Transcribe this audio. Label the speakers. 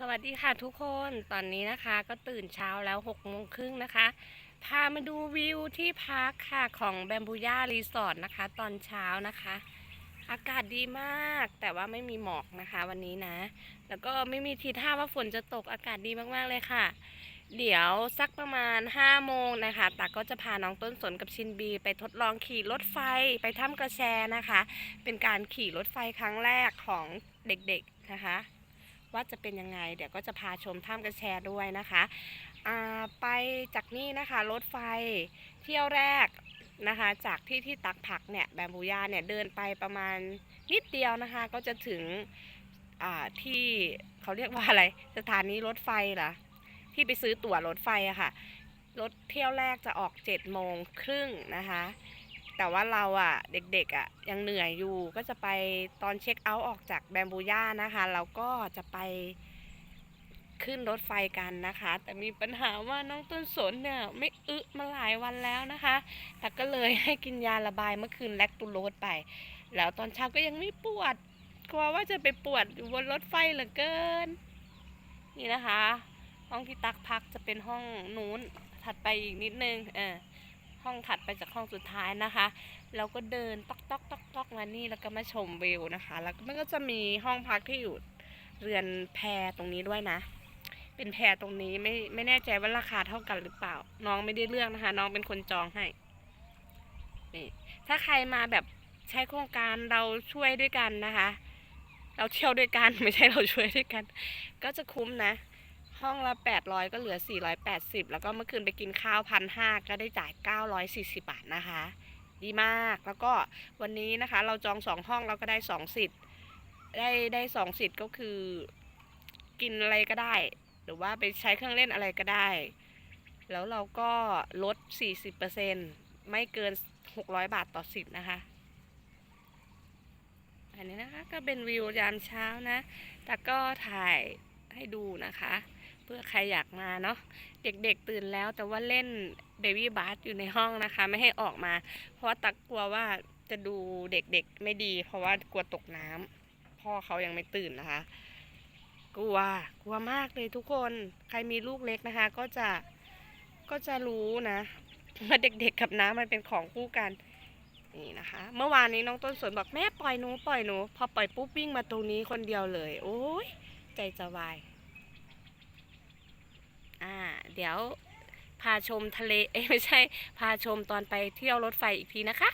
Speaker 1: สวัสดีค่ะทุกคนตอนนี้นะคะก็ตื่นเช้าแล้ว6กโมงครึ่งนะคะ พามาดูวิวที่พักค่ะของแบมบูย่ารีสอร์ทนะคะ ตอนเช้านะคะ อากาศดีมากแต่ว่าไม่มีหมอกนะคะวันนี้นะ แล้วก็ไม่มีทีท่าว่าฝนจะตกอากาศดีมากๆเลยค่ะ เดี๋ยวสักประมาณ5โมงนะคะตาก็จะพาน้องต้นสนกับชินบี ไปทดลองขี่รถไฟไปถ้ำกระแชนะคะ เป็นการขี่รถไฟครั้งแรกของเด็กๆนะคะ ว่าจะเป็นยังไง เดี๋ยวก็จะพาชมถ้ำกระแชด้วยนะคะไปจากนี่นะคะรถไฟเที่ยวแรกนะคะ จากที่ที่ตักผักเนี่ยแบมบูยาเนี่ยเดินไปประมาณนิดเดียวนะคะ ก็จะถึงที่เขาเรียกว่าอะไรสถานีรถไฟเหรอที่ไปซื้อตั๋วรถไฟอะค่ะรถเที่ยวแรกจะออก7จ็ดโมงครึ่งนะคะ แต่ว่าเราอะเด็กๆอะยังเหนื่อยอยู่ก็จะไปตอนเช็คเอาท์ออกจากแบมบูย่านะคะ เราก็จะไปขึ้นรถไฟกันนะคะ แต่มีปัญหาว่าน้องต้นสนเนี่ยไม่อึมาหลายวันแล้วนะคะ แต่ก็เลยให้กินยาระบายเมื่อคืนแลคตูโรสไป แล้วตอนเช้าก็ยังไม่ปวด กลัวว่าจะไปปวดอยู่บนรถไฟเหลือเกิน นี่นะคะ ห้องที่ตักพักจะเป็นห้องนู้นถัดไปอีกนิดนึงเออ ห้องถัดไปจากห้องสุดท้ายนะคะ เราก็เดินตอกตอกตอกตอกมานี่แล้วก็มาชมวิวนะคะ แล้วก็มันก็จะมีห้องพักที่อยู่เรือนแพตรงนี้ด้วยนะ เป็นแพตรงนี้ไม่ไม่แน่ใจว่าราคาเท่ากันหรือเปล่า น้องไม่ได้เลือกนะคะ น้องเป็นคนจองให้นี่ถ้าใครมาแบบใช้โครงการเราช่วยด้วยกันนะคะ เราเที่ยวด้วยกันไม่ใช่เราช่วยด้วยกัน ก็จะคุ้มนะ ห้องละ 800 ก็เหลือ 480 แล้วก็เมื่อคืนไปกินข้าวพันห้าก็ได้จ่าย 940 บาทนะคะ ดีมากแล้วก็วันนี้นะคะเราจองสองห้องเราก็ได้สองสิทธิ์ได้ได้สองสิทธิ์ก็คือกินอะไรก็ได้ หรือว่าไปใช้เครื่องเล่นอะไรก็ได้ แล้วเราก็ลด 40%ไม่เกิน 600 บาทต่อสิทธิ์นะคะอันนี้นะคะก็เป็นวิวยามเช้านะ แต่ก็ถ่ายให้ดูนะคะ เพื่อใครอยากมาเนาะเด็กๆตื่นแล้วแต่ว่าเล่นเบบี้บาร์อยู่ในห้องนะคะ ไม่ให้ออกมา เพราะว่าตักกลัวว่าจะดูเด็กๆไม่ดี เพราะว่ากลัวตกน้ำพ่อเขายังไม่ตื่นนะคะ กลัวกลัวมากเลยทุกคนใครมีลูกเล็กนะคะ ก็จะก็จะรู้นะว่าเด็กๆกับน้ำมันเป็นของคู่กันนี่นะคะ เมื่อวานนี้น้องต้นสนบอกแม่ปล่อยหนูปล่อยหนูพอปล่อยปุ๊บวิ่งมาตรงนี้คนเดียวเลย โอ้ยใจจะวาย อ่าเดี๋ยวพาชมทะเลเอ้ไม่ใช่พาชมตอนไปเที่ยวรถไฟอีกทีนะคะ